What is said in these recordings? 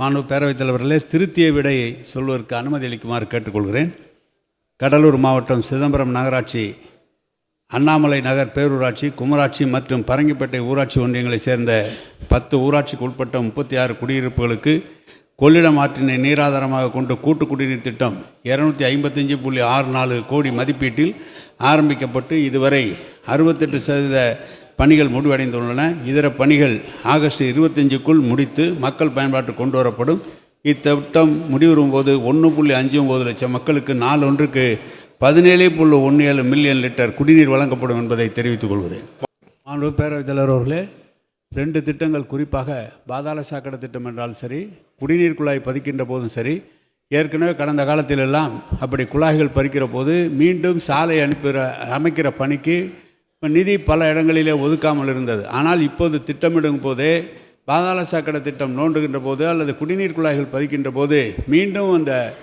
மாணவ பேரவைத் தலைவர்களே திருத்திய விடையை சொல்வதற்கு அனுமதி அளிக்குமாறு கேட்டுக்கொள்கிறேன். கடலூர் மாவட்டம் சிதம்பரம் நகராட்சி அண்ணாமலை நகர் பேரூராட்சி குமராட்சி மற்றும் பரங்கிப்பேட்டை ஊராட்சி ஒன்றியங்களைச் சேர்ந்த பத்து ஊராட்சிக்கு உட்பட்ட முப்பத்தி ஆறு குடியிருப்புகளுக்கு கொள்ளிடம் ஆற்றினை நீராதாரமாக கொண்டு கூட்டு குடிநீர் திட்டம் இரநூத்தி ஐம்பத்தஞ்சு புள்ளி ஆறு நாலு கோடி மதிப்பீட்டில் ஆரம்பிக்கப்பட்டு இதுவரை அறுபத்தெட்டு சதவீத பணிகள் முடிவடைந்துள்ளன. இதர பணிகள் ஆகஸ்ட் இருபத்தஞ்சுக்குள் முடித்து மக்கள் பயன்பாட்டு கொண்டு வரப்படும். இத்திட்டம் முடிவரும் போது ஒன்று புள்ளி அஞ்சு ஒம்பது லட்சம் மக்களுக்கு நாள் ஒன்றுக்கு பதினேழு புள்ளி ஒன்று ஏழு மில்லியன் லிட்டர் குடிநீர் வழங்கப்படும் என்பதை தெரிவித்துக் கொள்கிறேன். மாண்பு பேரவைத் தலைவர் அவர்களே ரெண்டு திட்டங்கள் குறிப்பாக பாதாள சாக்கடை திட்டம் என்றாலும் சரி குடிநீர் குழாய் பதிக்கின்ற போதும் சரி ஏற்கனவே கடந்த காலத்திலெல்லாம் அப்படி குழாய்கள் பறிக்கிற போது மீண்டும் சாலை அனுப்புகிற அமைக்கிற பணிக்கு நிதி பல இடங்களிலே ஒதுக்காமல் இருந்தது. ஆனால் இப்போது திட்டமிடும் போதே பாதாள சாக்கடை திட்டம் நோண்டுகின்ற போது அல்லது குடிநீர் குழாய்கள் பதிக்கின்ற போது மீண்டும் அந்த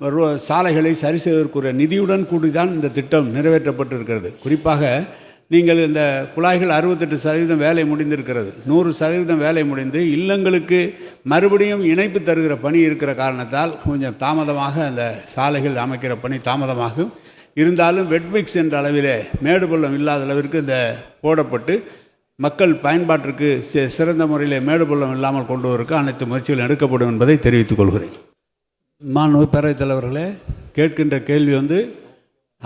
ரோ- சாலைகளை சரி செய்வதற்குரிய நிதியுடன் கூடி தான் இந்த திட்டம் நிறைவேற்றப்பட்டிருக்கிறது. குறிப்பாக நீங்கள் இந்த குழாய்கள் அறுபத்தெட்டு சதவீதம் வேலை முடிந்திருக்கிறது. நூறு சதவீதம் வேலை முடிந்து இல்லங்களுக்கு மறுபடியும் இணைப்பு தருகிற பணி இருக்கிற காரணத்தால் கொஞ்சம் தாமதமாக அந்த சாலைகள் அமைக்கிற பணி தாமதமாகும். இருந்தாலும் வெட்மிக்ஸ் என்ற அளவிலே மேடு பள்ளம் இல்லாத அளவிற்கு இந்த போடப்பட்டு மக்கள் பயன்பாட்டிற்கு சிறந்த முறையில் மேடு பள்ளம் இல்லாமல் கொண்டு வருவதற்கு அனைத்து முயற்சிகளும் எடுக்கப்படும் என்பதை தெரிவித்துக் கொள்கிறேன். மாண்பு பேரவைத் தலைவர்களே கேட்கின்ற கேள்வி வந்து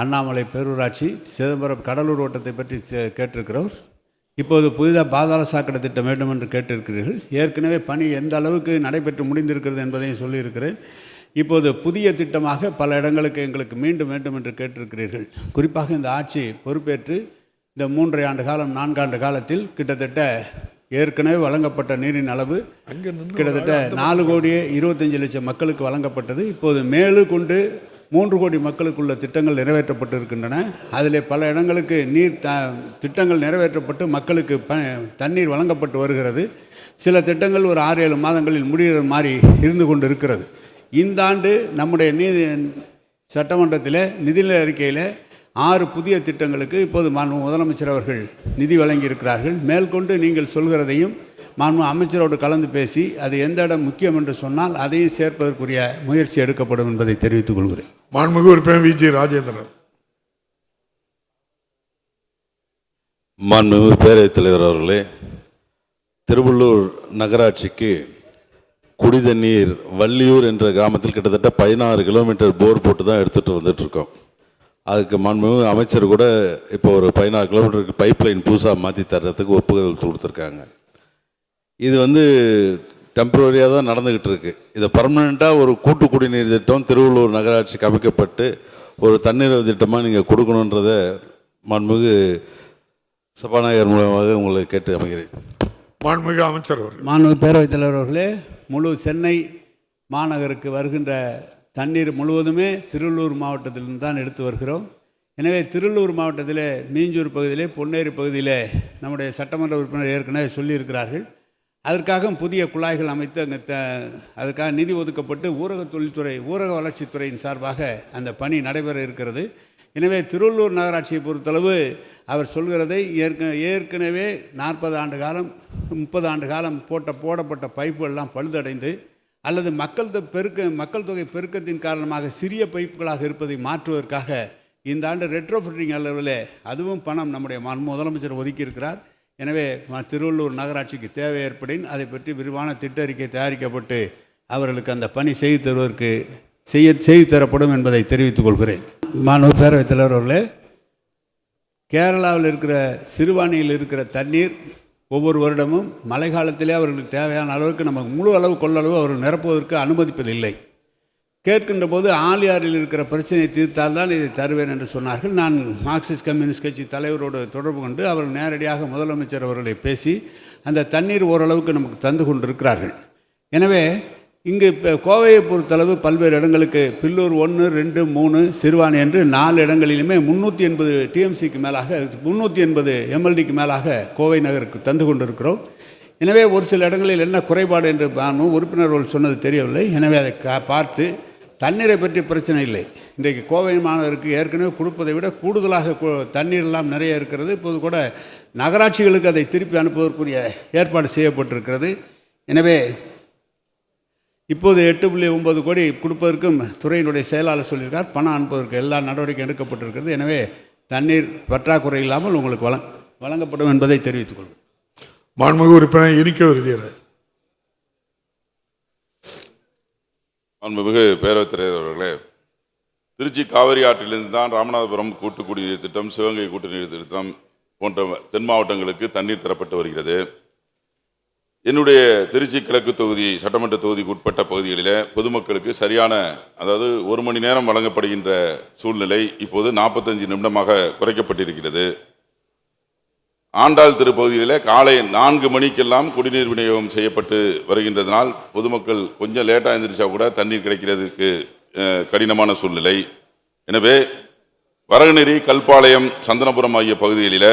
அண்ணாமலை பேரூராட்சி சிதம்பரம் கடலூர் ஓட்டத்தை பற்றி கேட்டிருக்கிறவர். இப்போது புதிதாக பாதாள சாக்கடை திட்டம் வேண்டும் என்று கேட்டிருக்கிறீர்கள். ஏற்கனவே பணி எந்த அளவுக்கு நடைபெற்று முடிந்திருக்கிறது என்பதையும் சொல்லியிருக்கிறேன். இப்போது புதிய திட்டமாக பல இடங்களுக்கு எங்களுக்கு மீண்டும் வேண்டும் என்று கேட்டிருக்கிறீர்கள். குறிப்பாக இந்த ஆட்சி பொறுப்பேற்று இந்த மூன்றரை ஆண்டு காலம் நான்காண்டு காலத்தில் கிட்டத்தட்ட ஏற்கனவே வழங்கப்பட்ட நீரின் அளவு கிட்டத்தட்ட நாலு கோடியே இருபத்தஞ்சு லட்சம் மக்களுக்கு வழங்கப்பட்டது. இப்போது மேலும் கொண்டு மூன்று கோடி மக்களுக்குள்ள திட்டங்கள் நிறைவேற்றப்பட்டு இருக்கின்றன அதில் பல இடங்களுக்கு நீர் த திட்டங்கள் நிறைவேற்றப்பட்டு மக்களுக்கு ப தண்ணீர் வழங்கப்பட்டு வருகிறது. சில திட்டங்கள் ஒரு ஆறு ஏழு மாதங்களில் முடிகிற மாதிரி இருந்து கொண்டு இருக்கிறது இந்த ஆண்டு நம்முடைய நீதி சட்டமன்றத்தில் நிதிநிலை அறிக்கையில் ஆறு புதிய திட்டங்களுக்கு இப்போது மாண்பு முதலமைச்சர் அவர்கள் நிதி வழங்கியிருக்கிறார்கள். மேற்கொண்டு நீங்கள் சொல்கிறதையும் மாண்பு அமைச்சரோடு கலந்து பேசி அது எந்த இடம் முக்கியம் என்று சொன்னால் அதையும் சேர்ப்பதற்குரிய முயற்சி எடுக்கப்படும் என்பதை தெரிவித்துக் கொள்கிறேன். மாண்புமிகு உறுப்பினர் வி. ஜி. ராஜேந்திரன். மாண்புமிகு பேரவைத் தலைவர் அவர்களே திருவள்ளூர் நகராட்சிக்கு குடிதண்ணீர் வள்ளியூர் என்ற கிராமத்தில் கிட்டத்தட்ட பதினாறு கிலோமீட்டர் போர் போட்டு தான் எடுத்துகிட்டு வந்துட்டு இருக்கோம் அதுக்கு மாண்புமிகு அமைச்சர் கூட இப்போ ஒரு பதினாறு கிலோமீட்டருக்கு பைப் லைன் புதுசாக மாற்றி தர்றதுக்கு ஒப்புதல் கொடுத்துருக்காங்க. இது வந்து டெம்பரரியாக தான் நடந்துக்கிட்டு இருக்கு இதை பர்மனெண்ட்டாக ஒரு கூட்டு குடிநீர் திட்டம் திருவள்ளூர் நகராட்சிக்கு அமைக்கப்பட்டு ஒரு தண்ணீர் திட்டமாக நீங்கள் கொடுக்கணுன்றத மாண்புமிகு சபாநாயகர் மூலமாக உங்களை கேட்டு அமைகிறேன். மாண்புமிகு அமைச்சர் அவர்கள். மாண்பு பேரவைத் தலைவர் அவர்களே முழு சென்னை மாநகருக்கு வருகின்ற தண்ணீர் முழுவதுமே திருவள்ளூர் மாவட்டத்திலிருந்து தான் எடுத்து வருகிறோம். எனவே திருவள்ளூர் மாவட்டத்திலே மீஞ்சூர் பகுதியிலே பொன்னேரி பகுதியிலே நம்முடைய சட்டமன்ற உறுப்பினர் ஏற்கனவே சொல்லியிருக்கிறார்கள். அதற்காக புதிய குழாய்கள் அமைத்து அங்கே த அதுக்காக நிதி ஒதுக்கப்பட்டு ஊரக தொழில்துறை ஊரக வளர்ச்சித்துறையின் சார்பாக அந்த பணி நடைபெற இருக்கிறது. எனவே திருவள்ளூர் நகராட்சியை பொறுத்தளவு அவர் சொல்கிறதை ஏற்க ஏற்கனவே நாற்பது ஆண்டு காலம் முப்பது ஆண்டு காலம் போட்ட போடப்பட்ட பைப்புகள்லாம் பழுதடைந்து அல்லது மக்கள் தொ- பெருக்க மக்கள் தொகை பெருக்கத்தின் காரணமாக சிறிய பைப்புகளாக இருப்பதை மாற்றுவதற்காக இந்த ஆண்டு ரெட்ரோஃபிட்டிங் அளவில் அதுவும் பணம் நம்முடைய முதலமைச்சர் ஒதுக்கியிருக்கிறார். எனவே திருவள்ளூர் நகராட்சிக்கு தேவை ஏற்படின் அதை பற்றி விரிவான திட்ட அறிக்கை தயாரிக்கப்பட்டு அவர்களுக்கு அந்த பணி செய்து தருவதற்கு செய்ய செய்து தரப்படும் என்பதை தெரிவித்துக் கொள்கிறேன். மாண்பு பேரவைத் தலைவர் அவர்களே கேரளாவில் இருக்கிற சிறுவாணியில் இருக்கிற தண்ணீர் ஒவ்வொரு வருடமும் மழை காலத்திலே அவர்களுக்கு தேவையான அளவுக்கு நமக்கு முழு அளவு கொள்ளளவு அவர்கள் நிரப்புவதற்கு அனுமதிப்பதில்லை. கேட்கின்ற போது ஆலியாரில் இருக்கிற பிரச்சனையை தீர்த்தால்தான் இதை தருவேன் என்று சொன்னார்கள். நான் மார்க்சிஸ்ட் கம்யூனிஸ்ட் கட்சி தலைவரோடு தொடர்பு கொண்டு அவர்கள் நேரடியாக முதலமைச்சர் அவர்களை பேசி அந்த தண்ணீர் ஓரளவுக்கு நமக்கு தந்து கொண்டிருக்கிறார்கள். எனவே இங்கு இப்போ கோவையை பொறுத்தளவு பல்வேறு இடங்களுக்கு பில்லூர் ஒன்று ரெண்டு மூணு சிறுவாணி என்று நாலு இடங்களிலுமே முந்நூற்றி எண்பது டிஎம்சிக்கு மேலாக முந்நூற்றி எண்பது எம்எல்டிக்கு மேலாக கோவை நகருக்கு தந்து கொண்டிருக்கிறோம். எனவே ஒரு சில இடங்களில் என்ன குறைபாடு என்று நானும் உறுப்பினர்கள் சொன்னது தெரியவில்லை. எனவே அதை கா பார்த்து தண்ணீரை பற்றி பிரச்சனை இல்லை. இன்றைக்கு கோவை மாநகருக்கு ஏற்கனவே கொடுப்பதை விட கூடுதலாக தண்ணீர்லாம் தண்ணீர் நிறைய இருக்கிறது. இப்போது கூட நகராட்சிகளுக்கு அதை திருப்பி அனுப்புவதற்குரிய ஏற்பாடு செய்யப்பட்டிருக்கிறது. எனவே இப்போது எட்டு புள்ளி ஒன்பது கோடி கொடுப்பதற்கும் துறையினுடைய செயலாளர் சொல்லியிருக்கார். பணம் அனுப்புவதற்கு எல்லா நடவடிக்கை எடுக்கப்பட்டிருக்கிறது. எனவே தண்ணீர் பற்றாக்குறை இல்லாமல் உங்களுக்கு வழங் வழங்கப்படும் என்பதை தெரிவித்துக் கொள்கிறேன். மாண்புமிகு உறுப்பினர் இனிக்க விருதியராஜ் மாண்புமிகு பேரவைத் தலைவர் அவர்களே திருச்சி காவிரி ஆற்றிலிருந்து தான் ராமநாதபுரம் கூட்டு குடிநீர் திட்டம் சிவகங்கை கூட்டுநீர் திட்டம் போன்ற தென் மாவட்டங்களுக்கு தண்ணீர் தரப்பட்டு வருகிறது. என்னுடைய திருச்சி கிழக்கு தொகுதி சட்டமன்ற தொகுதிக்கு உட்பட்ட பகுதிகளில் பொதுமக்களுக்கு சரியான அதாவது ஒரு மணி நேரம் வழங்கப்படுகின்ற சூழ்நிலை இப்போது நாற்பத்தஞ்சு நிமிடமாக குறைக்கப்பட்டிருக்கிறது. ஆண்டாள் திருப்பகுதியில் காலை நான்கு மணிக்கெல்லாம் குடிநீர் விநியோகம் செய்யப்பட்டு வருகின்றதனால் பொதுமக்கள் கொஞ்சம் லேட்டாக எழுந்திரிச்சா கூட தண்ணீர் கிடைக்கிறதுக்கு கடினமான சூழ்நிலை. எனவே வரகுநெறி கல்பாளையம் சந்தனபுரம் ஆகிய பகுதிகளில்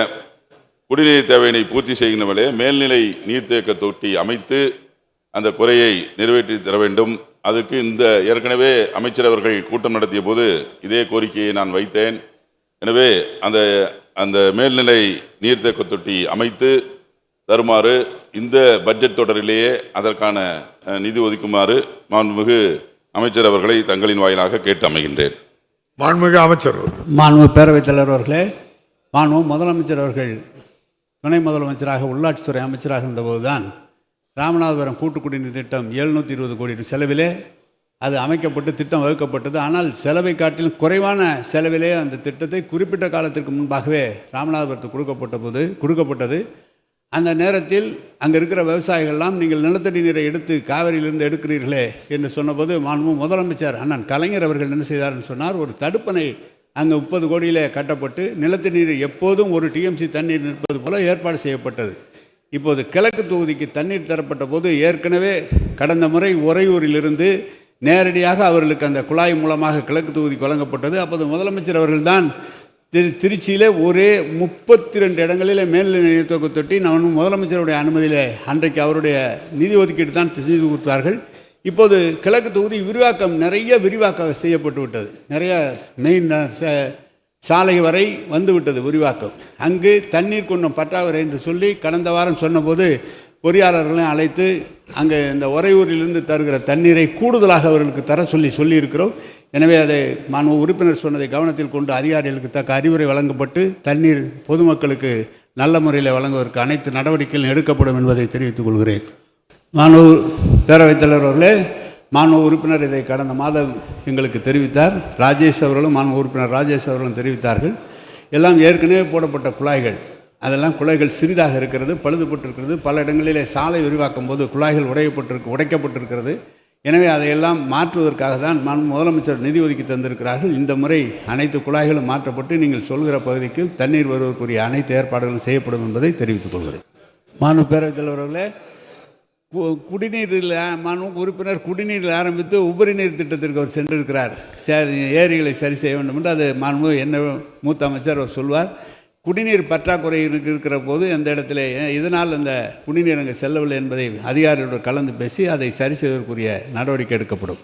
குடிநீர் தேவையினை பூர்த்தி செய்கின்ற மேல்நிலை நீர்த்தேக்க தொட்டி அமைத்து அந்த குறையை நிறைவேற்றி தர வேண்டும். அதுக்கு இந்த ஏற்கனவே அமைச்சர் அவர்கள் கூட்டம் நடத்திய போது இதே கோரிக்கையை நான் வைத்தேன். எனவே அந்த அந்த மேல்நிலை நீர்த்தேக்க தொட்டி அமைத்து தருமாறு இந்த பட்ஜெட் தொடரிலேயே அதற்கான நிதி ஒதுக்குமாறு மாண்புமிகு அமைச்சர் அவர்களை தங்களின் வாயிலாக கேட்டு அமைகின்றேன். மாண்புமிகு அமைச்சர் மாண்பு பேரவைத் தலைவர் அவர்களே மாண்பு முதலமைச்சர் அவர்கள் துணை முதலமைச்சராக உள்ளாட்சித்துறை அமைச்சராக இருந்தபோது தான் ராமநாதபுரம் கூட்டு குடிநீர் திட்டம் எழுநூற்றி இருபது கோடி செலவிலே அது அமைக்கப்பட்டு திட்டம் வகுக்கப்பட்டது. ஆனால் செலவை காட்டிலும் குறைவான செலவிலே அந்த திட்டத்தை குறிப்பிட்ட காலத்திற்கு முன்பாகவே ராமநாதபுரத்துக்கு கொடுக்கப்பட்ட போது கொடுக்கப்பட்டது. அந்த நேரத்தில் அங்கே இருக்கிற விவசாயிகள்லாம் நீங்கள் நிலத்தடி நீரை எடுத்து காவிரியிலிருந்து எடுக்கிறீர்களே என்று சொன்னபோது மாண்பு முதலமைச்சர் அண்ணன் கலைஞர் அவர்கள் என்ன செய்தார்னு சொன்னார். ஒரு தடுப்பணை அங்கே முப்பது கோடியில் கட்டப்பட்டு நிலத்தடி நீர் எப்போதும் ஒரு டிஎம்சி தண்ணீர் நிற்பது போல ஏற்பாடு செய்யப்பட்டது. இப்போது கிழக்கு தொகுதிக்கு தண்ணீர் தரப்பட்ட போது ஏற்கனவே கடந்த முறை உறையூரிலிருந்து நேரடியாக அவர்களுக்கு அந்த குழாய் மூலமாக கிழக்கு தொகுதிக்கு வழங்கப்பட்டது. அப்போது முதலமைச்சர் அவர்கள்தான் திரு திருச்சியில் ஒரே முப்பத்தி ரெண்டு இடங்களில் மேல்நிலை தொகை தொட்டி நான் முதலமைச்சருடைய அனுமதியிலே அன்றைக்கு அவருடைய நிதி ஒதுக்கீடு தான் செய்து கொடுத்தார்கள். இப்போது கிழக்கு தொகுதி விரிவாக்கம் நிறைய விரிவாக்கம் செய்யப்பட்டு விட்டது. நிறைய மெயின் சாலை வரை வந்து விட்டது விரிவாக்கம். அங்கு தண்ணீர் கொஞ்சம் பற்றாக்குறை என்று சொல்லி கடந்த வாரம் சொன்னபோது பொறியாளர்களையும் அழைத்து அங்கே இந்த உறையூரிலிருந்து தருகிற தண்ணீரை கூடுதலாக அவர்களுக்கு தர சொல்லி சொல்லியிருக்கிறோம். எனவே அதை மாணவ உறுப்பினர் சொன்னதை கவனத்தில் கொண்டு அதிகாரிகளுக்கு தக்க அறிவுரை வழங்கப்பட்டு தண்ணீர் பொதுமக்களுக்கு நல்ல முறையில் வழங்குவதற்கு அனைத்து நடவடிக்கைகளும் எடுக்கப்படும் என்பதை தெரிவித்துக் கொள்கிறேன். மாணவ பேரவைத் தலைவர் அவர்களே மாணவ உறுப்பினர் இதை கடந்த மாதம் எங்களுக்கு தெரிவித்தார். ராஜேஷ் அவர்களும் மாணவ உறுப்பினர் ராஜேஷ் அவர்களும் தெரிவித்தார்கள். எல்லாம் ஏற்கனவே போடப்பட்ட குழாய்கள். அதெல்லாம் குழாய்கள் சிறிதாக இருக்கிறது பழுதுபட்டிருக்கிறது. பல இடங்களிலே சாலை விரிவாக்கும் போது குழாய்கள் உடையப்பட்டிருக்கு உடைக்கப்பட்டிருக்கிறது. எனவே அதையெல்லாம் மாற்றுவதற்காக தான் மண் முதலமைச்சர் நிதி ஒதுக்கி தந்திருக்கிறார்கள். இந்த முறை அனைத்து குழாய்களும் மாற்றப்பட்டு நீங்கள் சொல்கிற பகுதிக்கு தண்ணீர் வருவதற்குரிய அனைத்து ஏற்பாடுகளும் செய்யப்படும் என்பதை தெரிவித்துக் கொள்கிறேன். மாணவ பேரவைத் தலைவர்களே கு- குடிநீரில் மனு உறுப்பினர் குடிநீரில் ஆரம்பித்து உபரி நீர் திட்டத்திற்கு அவர் சென்றிருக்கிறார். சரி ஏரிகளை சரி செய்ய வேண்டும் என்று அது மாண்பு என்ன மூத்த அமைச்சர் அவர் சொல்வார். குடிநீர் பற்றாக்குறை இருக்கிற போது அந்த இடத்துல இதனால் அந்த குடிநீர் அங்கே செல்லவில்லை என்பதை அதிகாரிகளோடு கலந்து பேசி அதை சரி செய்வதற்குரிய நடவடிக்கை எடுக்கப்படும்.